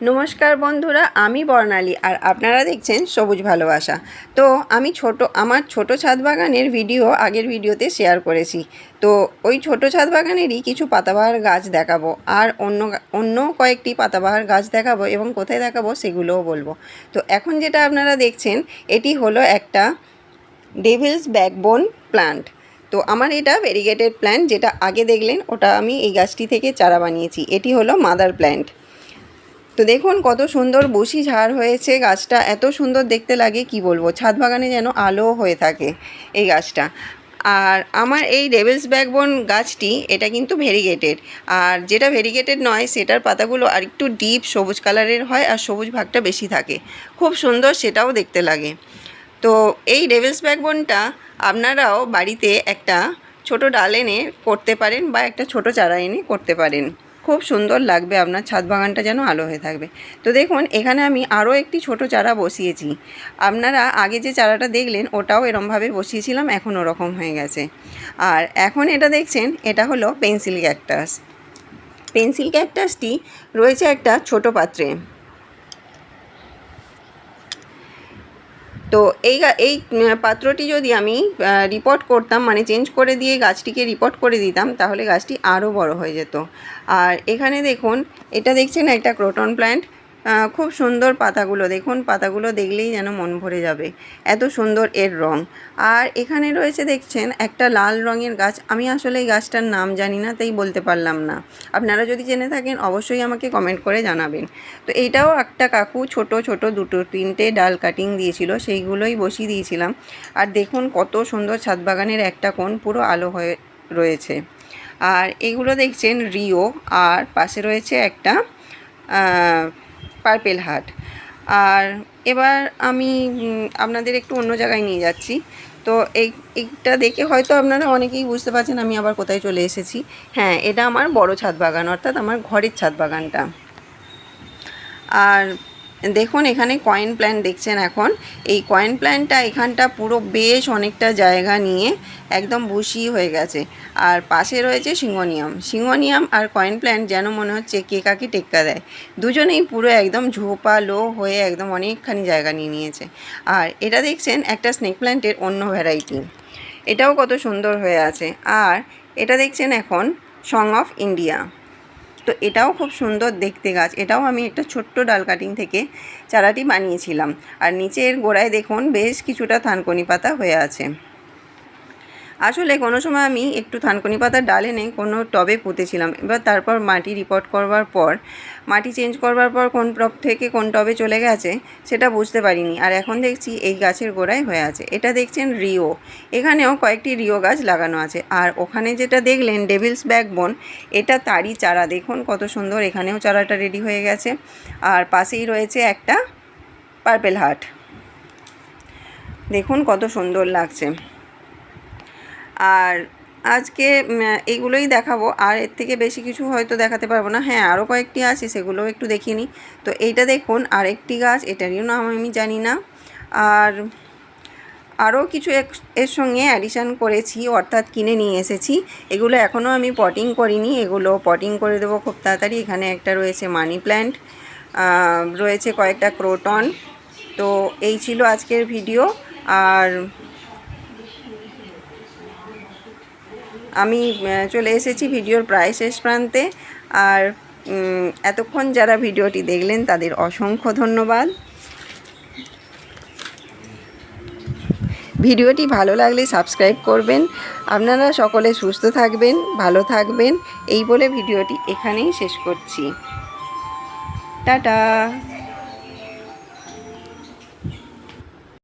নমস্কার বন্ধুরা, আমি বর্ণালী আর আপনারা দেখছেন সবুজ ভালোবাসা। তো আমি ছোট, আমার ছোট ছাদ বাগানের ভিডিও আগের ভিডিওতে শেয়ার করেছি। তো ওই ছোট ছাদ বাগানেরই কিছু পাতাবাহার গাছ দেখাবো আর অন্য অন্য কয়েকটি পাতাবাহার গাছ দেখাবো এবং কোথায় দেখাবো সেগুলোও বলব। তো এখন যেটা আপনারা দেখছেন, এটি হলো একটা ডেভিলস ব্যাকবোন প্লান্ট। তো আমার এটা ভেরিগেটেড প্ল্যান্ট যেটা আগে দেখলেন, ওটা আমি এই গাছটি থেকে চারা বানিয়েছি। এটি হলো মাদার প্ল্যান্ট তো দেখুন কত সুন্দর বসি ঝাড় হয়েছে গাছটা। এত সুন্দর দেখতে লাগে, কি বলব? ছাদ বাগানে যেন আলো হয়ে থাকে এই গাছটা। আর আমার এই ডেভিলস ব্যাকবোন গাছটি, এটা কিন্তু ভেরিগেটেড আর যেটা ভেরিগেটেড নয়, সেটার পাতাগুলো আর একটু ডিপ সবুজ কালারের হয় আর সবুজ ভাগটা বেশি থাকে। খুব সুন্দর সেটাও দেখতে লাগে। তো এই ডেভিলস ব্যাকবোনটা আপনারাও বাড়িতে একটা ছোট ডাল এনে করতে পারেন বা একটা ছোট চারা এনে করতে পারেন। খুব সুন্দর লাগবে, আপনার ছাদ বাগানটা যেন আলো হয়ে থাকবে। তো দেখুন, এখানে আমি আরও একটি ছোট চারা বসিয়েছি। আপনারা আগে যে চারাটা দেখলেন, ওটাও এরমভাবে বসিয়েছিলাম এখন ওরকম হয়ে গেছে। আর এখন এটা দেখছেন, এটা হলো পেন্সিল ক্যাকটাস। পেন্সিল ক্যাকটাসটি রয়েছে একটা ছোট পাত্রে। তো এই এই পাত্রটি যদি আমি রিপোর্ট করতাম মানে চেঞ্জ করে দিয়ে গাছটিকে রিপোর্ট করে দিতাম, তাহলে গাছটি আরও বড় হয়ে যেত। আর এখানে দেখুন, এটা দেখছেন, একটা ক্রোটন প্ল্যান্ট খুব সুন্দর পাতাগুলো, দেখুন, পাতাগুলো দেখলেই যেন মন ভরে যাবে। এত সুন্দর এর রং। আর এখানে রয়েছে, দেখছেন, একটা লাল রঙের গাছ। আমি আসলে এই গাছটার নাম জানি না, তাই বলতে পারলাম না। আপনারা যদি জেনে থাকেন, অবশ্যই আমাকে কমেন্ট করে জানাবেন। তো এইটাও একটা কাকু ছোট ছোট, দুটো, তিনটে ডাল কাটিং দিয়েছিল, সেইগুলোই বসিয়ে দিয়েছিলাম। আর দেখুন, কত সুন্দর ছাদ বাগানের একটা কোণ পুরো আলো হয়ে রয়েছে। আর এগুলো দেখছেন, রিও। আর পাশে রয়েছে একটা পার্পেল হাট। আর এবার আমি আপনাদের একটু অন্য জায়গায় নিয়ে যাচ্ছি। তো এই, এইটা দেখে হয়তো আপনারা অনেকেই বুঝতে পারছেন আমি আবার কোথায় চলে এসেছি। হ্যাঁ এটা আমার বড় ছাদ বাগান, অর্থাৎ আমার ঘরের ছাদ বাগানটা। আর দেখুন, এখানে কয়েন প্ল্যান্ট দেখছেন এখন। এই কয়েন প্ল্যান্টটা এখানটা পুরো বেশ অনেকটা জায়গা নিয়ে একদম বুশি হয়ে গেছে। আর পাশে রয়েছে সিঙ্গোনিয়াম সিঙ্গোনিয়াম আর কয়েন প্ল্যান্ট যেন মনে হচ্ছে কে কাকে টেক্কা দেয়। দুজনেই পুরো একদম ঝোপালো হয়ে একদম অনেকখানি জায়গা নিয়ে নিয়েছে। আর এটা দেখছেন একটা স্নেক প্ল্যান্টের অন্য ভ্যারাইটি এটাও কত সুন্দর হয়ে আছে। আর এটা দেখছেন এখন সং অফ ইন্ডিয়া তো এটাও খুব সুন্দর দেখতে গাছ। এটাও আমি একটা ছোট্ট ডাল কাটিং থেকে চারাটি বানিয়েছিলাম। আর নিচের গোড়ায় দেখুন বেশ কিছুটা থানকনি পাতা হয়ে আছে। আসলে কোনো সময় আমি একটু থানকুনি পাতার ডাল এনে কোনো টবে পুঁতেছিলাম। এবার তারপর মাটি রিপোর্ট করবার পর, মাটি চেঞ্জ করবার পর কোন টব থেকে কোন টবে চলে গেছে সেটা বুঝতে পারিনি। আর এখন দেখছি এই গাছের গোড়ায় হয়ে আছে। এটা দেখছেন রিও। এখানেও কয়েকটি রিও গাছ লাগানো আছে। আর ওখানে যেটা দেখলেন ডেভিলস ব্যাকবোন, এটা তারই চারা। দেখুন কত সুন্দর এখানেও চারাটা রেডি হয়ে গেছে। আর পাশেই রয়েছে একটা পার্পেল হার্ট দেখুন কত সুন্দর লাগছে। আর আজকে এইগুলোই দেখাবো। আর এর থেকে বেশি কিছু হয়তো দেখাতে পারব না। হ্যাঁ আরও কয়েকটি আছে, সেগুলোও একটু দেখিনি তো এইটা দেখুন আরেকটি গাছ এটারও নাম আমি জানি না। আর আরও কিছু এর সঙ্গে অ্যাডিশান করেছি, অর্থাৎ কিনে নিয়ে এসেছি। এগুলো এখনও আমি পটিং করিনি। এগুলো পটিং করে দেবো খুব তাড়াতাড়ি। এখানে একটা রয়েছে মানি প্ল্যান্ট রয়েছে কয়েকটা ক্রোটন তো এই ছিল আজকের ভিডিও আর আমি চলে এসেছি ভিডিওর প্রায় শেষ প্রান্তে। আর এতক্ষণ যারা ভিডিওটি দেখলেন, তাদের অসংখ্য ধন্যবাদ। ভিডিওটি ভালো লাগলে সাবস্ক্রাইব করবেন। আপনারা সকলে সুস্থ থাকবেন, ভালো থাকবেন। এই বলে ভিডিওটি এখানেই শেষ করছি। টাটা!